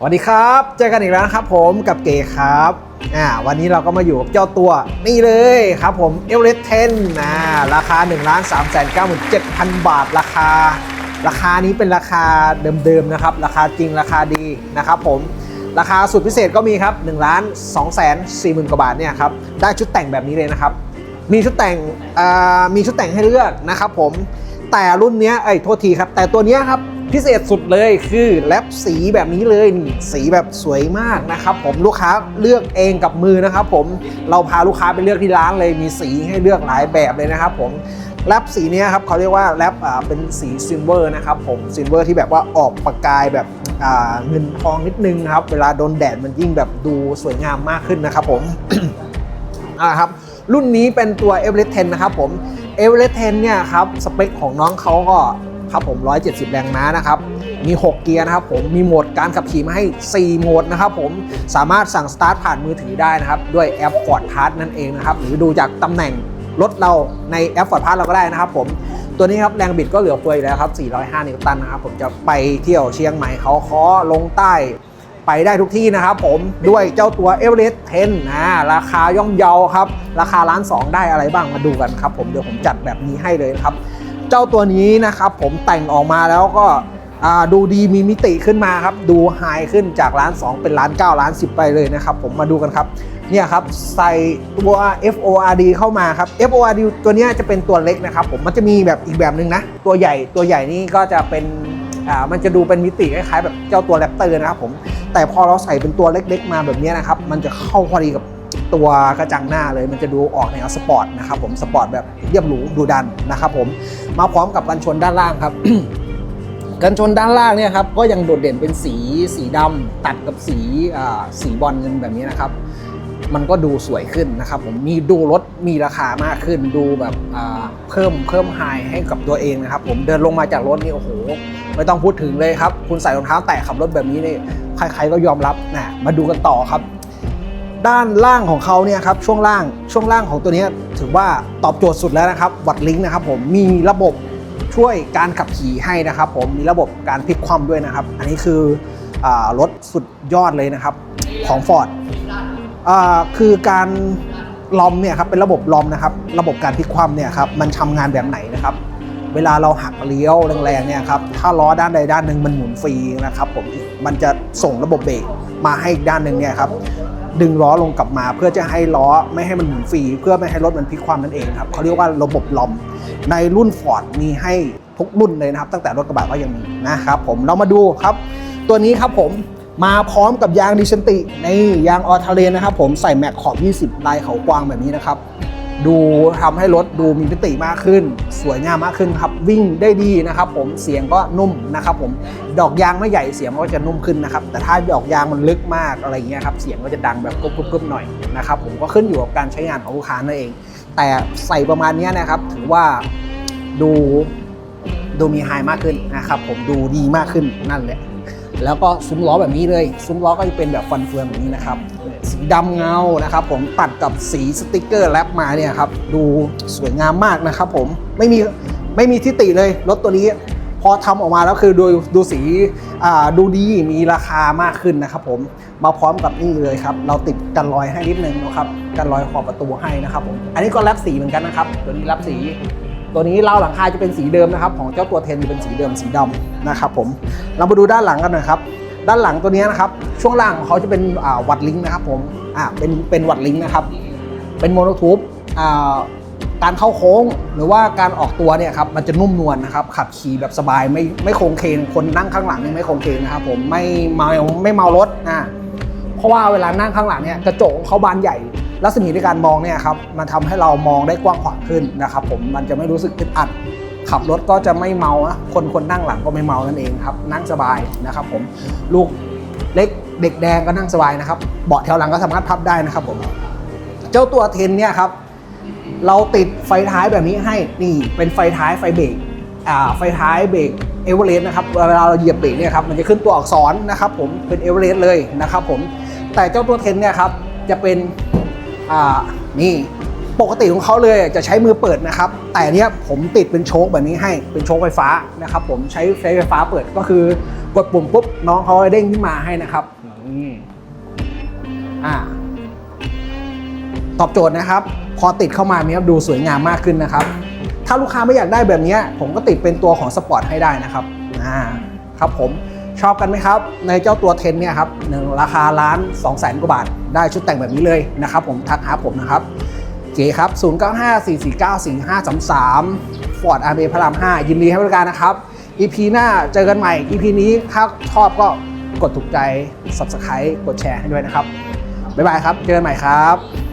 สวัสดีครับ เจอกันอีกแล้วนะครับผมกับเก๋ครับอ่าวันนี้เราก็มาอยู่กับเจ้าตัวนี่เลยครับผมเอเวอเรสต์10นะราคา1 3 9 7 0 0 0บาทราคา ราคานี้เป็นราคาเดิมๆนะครับ ราคาจริงราคาดีนะครับผมราคาสุดพิเศษก็มีครับ1ล้าน2แสน4หมื่นกว่าบาทเนี่ยครับได้ชุดแต่งแบบนี้เลยนะครับ มีชุดแต่งอ่ามีชุดแต่งให้เลือกนะครับผมแต่รุ่นเนี้ยเอ้ยโทษทีครับ แต่ตัวเนี้ยครับ พิเศษสุดเลยคือแรปสีแบบนี้เลยนี่สีแบบสวยมากนะครับผมลูกค้าเลือกเองกับมือนะครับผมเราพาลูกค้าไปเลือกที่ร้านเลยมีสีให้เลือกหลายแบบเลยนะครับผมแรปสีนี้ครับเขาเรียกว่าแรปเป็นสีซิลเวอร์นะครับผมซิลเวอร์ที่แบบว่าออกประกายแบบเงินทองนิดนึงนะครับ เวลาโดนแดดมันยิ่งแบบดูสวยงามมากขึ้นนะครับผมอ่าครับรุ่นนี้เป็นตัว e v e r e s t 10 นะครับผม e v e r e s t 10 เนี่ยครับ สเปคของน้องเขาก็ ครับผม 170 แรงม้านะครับ มี 6 เกียร์นะครับผม มีโหมดการขับขี่มาให้ 4 โหมดนะครับผม สามารถสั่งสตาร์ทผ่านมือถือได้นะครับ ด้วยแอป Ford Pass นั่นเองนะครับ หรือดูจากตำแหน่งรถเราในแอป Ford Pass เราก็ได้นะครับผม ตัวนี้ครับแรงบิดก็เหลือเฟืออยู่แล้วครับ 405 นิวตันนะครับ ผมจะไปเที่ยวเชียงใหม่เขาค้อลงใต้ไปได้ทุกที่นะครับผมด้วยเจ้าตัว e v e r e s t 10นะราคาย่อมเยาครับ ราคาล้านสองได้อะไรบ้างมาดูกันครับผมเดี๋ยวผมจัดแบบนี้ให้เลยครับ เจ้าตัวนี้นะครับผมแต่งออกมาแล้วก็ดูดีมีมิติขึ้นมาครับ ดูไฮขึ้นจากล้าน 2 เป็นล้าน9ล้าน 10 ไปเลยนะครับ ผมมาดูกันครับ เนี่ยครับใส่ตัว FORD เข้ามาครับ FORD ตัวนี้จะเป็นตัวเล็กนะครับ ผมมันจะมีแบบอีกแบบหนึ่งนะ ตัวใหญ่ตัวใหญ่นี่ก็จะเป็นมันจะดูเป็นมิติคล้ายๆแบบเจ้าตัวแรปเตอร์นะครับผมแต่พอเราใส่เป็นตัวเล็ก ๆ มาแบบนี้นะครับ มันจะเข้าพอดีกับ ตัวกระจังหน้าเลยมันจะดูออกแนวสปอร์ตนะครับผมสปอร์ตแบบเรียบหรูดูดันนะครับผมมาพร้อมกับกันชนด้านล่างครับ กันชนด้านล่างเนี่ยครับก็ยังโดดเด่นเป็นสีสีดำตัดกับสีสีบอลเงินแบบนี้นะครับมันก็ดูสวยขึ้นนะครับผมมีดูรถมีราคามากขึ้นดูแบบเพิ่มเพิ่มไฮให้กับตัวเองนะครับผมเดินลงมาจากรถนี่โอ้โหไม่ต้องพูดถึงเลยครับ คุณใส่รองเท้าแตะขับรถแบบนี้นี่ใครๆก็ยอมรับนะมาดูกันต่อครับ ด้านล่างของเขาเนี่ยครับช่วงล่างช่วงล่างของตัวนี้ถือว่าตอบโจทย์สุดแล้วนะครับวัดลิงก์นะครับผมมีระบบช่วยการขับขี่ให้นะครับผมมีระบบการพลิกคว่ำด้วยนะครับ อันนี้คืออรถสุดยอดเลยนะครับของ Ford อคือการลอมเนี่ยครับเป็นระบบลอมนะครับระบบการพลิกคว่ำเนี่ยครับมันทำงานแบบไหนนะครับเวลาเราหักเลี้ยวแรงๆเนี่ยครับถ้าล้อด้านใดด้านหนึ่งมันหมุนฟรีนะครับผมมันจะส่งระบบเบรกมาให้อีกด้านหนึ่งเนี่ยครับ ดึงล้อลงกลับมา เพื่อจะให้ล้อไม่ให้มันหมุนฟรีเพื่อไม่ให้รถมันพลิกคว่ำนั่นเองครับเขาเรียกว่าระบบลอม ในรุ่น Ford มีให้ทุกรุ่นเลยนะครับตั้งแต่รถกระบะก็ยังมีนะครับผมเรามาดูครับ ตัวนี้ครับผมมาพร้อมกับยางดิชันติในยางออทาเลนนะครับผมใส่แม็กขอบ 20 ลายเขากวางแบบนี้นะครับ ดูทำให้รถดูมีมิติมากขึ้น สวยงามมากขึ้นครับ วิ่งได้ดีนะครับ ผมเสียงก็นุ่มนะครับ ผมดอกยางไม่ใหญ่เสียงก็จะนุ่มขึ้นนะครับ แต่ถ้าดอกยางมันลึกมากอะไรเงี้ยครับเสียงก็จะดังแบบกรุบๆหน่อยนะครับ ผมก็ขึ้นอยู่กับการใช้งานของลูกค้านั่นเอง แต่ใส่ประมาณนี้นะครับถือว่าดูดูมีไฮมากขึ้นนะครับผมดูดีมากขึ้นนั่นแหละแล้วก็ซุ้มล้อแบบนี้เลย ซุ้มล้อก็จะเป็นแบบฟันเฟืองแบบนี้นะครับ ดำเงานะครับผมตัดกับสีสติกเกอร์แรปมาเนี่ยครับดูสวยงามมากนะครับผมไม่มีไม่มีทิฏฐิเลยรถตัวนี้พอทำออกมาแล้วคือดูดูสีดูดีมีราคามากขึ้นนะครับผมมาพร้อมกับนี่เลยครับ เราติดกันรอยให้นิดนึงนะครับกันรอยขอบประตูให้นะครับผมอันนี้ก็แรปสีเหมือนกันนะครับ ตัวนี้แรปสี ตัวนี้เล่าหลังคาจะเป็นสีเดิมนะครับ ของเจ้าตัวเทนเป็นสีเดิมสีดำนะครับผมเรามาดูด้านหลังกันหน่อยครับ ด้านหลังตัวนี้นะครับ ช่วงล่างของเขาจะเป็นวัดลิงนะครับผมอ่าเป็นเป็นวัดลิงนะครับ เป็นโมโนทูบอ่าการเข้าโค้งหรือว่าการออกตัวเนี่ยครับมันจะนุ่มนวลนะครับ ขับขี่แบบสบายไม่ไม่โครงเคงคนนั่งข้างหลังเนี่ยไม่โครงเคงนะครับผมไม่เมาไม่เมารถอ่าเพราะว่าเวลานั่งข้างหลังเนี่ยกระจกเขาบานใหญ่รัศมีในการมองเนี่ยครับมันทำให้เรามองได้กว้างขวางขึ้นนะครับผมมันจะไม่รู้สึกอึดอัด ขับรถก็จะไม่เมานะคนคนนั่งหลังก็ไม่เมานั่นเองครับ นั่งสบายนะครับผมลูกเล็กเด็กแดงก็นั่งสบายนะครับ เบาะแถวหลังก็สามารถพับได้นะครับผม เจ้าตัวเทนเนี่ยครับ เราติดไฟท้ายแบบนี้ให้ นี่เป็นไฟท้ายไฟเบรก อ่า ไฟท้ายเบรกเอเวอเรสต์นะครับ เวลาเราเหยียบเบรกเนี่ยครับ มันจะขึ้นตัวอักษรนะครับผม เป็นเอเวอเรสต์เลยนะครับผม แต่เจ้าตัวเทนเนี่ยครับ จะเป็น อ่า นี่ ปกติของเขาเลยจะใช้มือเปิดนะครับ แต่เนี้ยผมติดเป็นโชคแบบนี้ให้เป็นโชคไฟฟ้านะครับ ผมใช้ไฟฟ้าเปิดก็คือกดปุ่มปุ๊บน้องเขาเด้งขึ้นมาให้นะครับอ่าตอบโจทย์นะครับ พอติดเข้ามามีครับดูสวยงามมากขึ้นนะครับ ถ้าลูกค้าไม่อยากได้แบบเนี้ยผมก็ติดเป็นตัวของสปอร์ตให้ได้นะครับอ่าครับผมชอบกันไหมครับ ในเจ้าตัวเทนเนี่ยครับหนึ่งราคาล้าน2 0 0แสนกว่าบาท ได้ชุดแต่งแบบนี้เลยนะครับผมทักหาผมนะครับ เก๋ครับ 0954494533 Ford r b พระราม 5 ยินดีให้บริการนะครับ EP หน้าเจอกันใหม่ EP นี้ถ้าชอบก็กดถูกใจ Subscribe กดแชร์ให้ด้วยนะครับ บ๊ายบายครับ เจอกันใหม่ครับ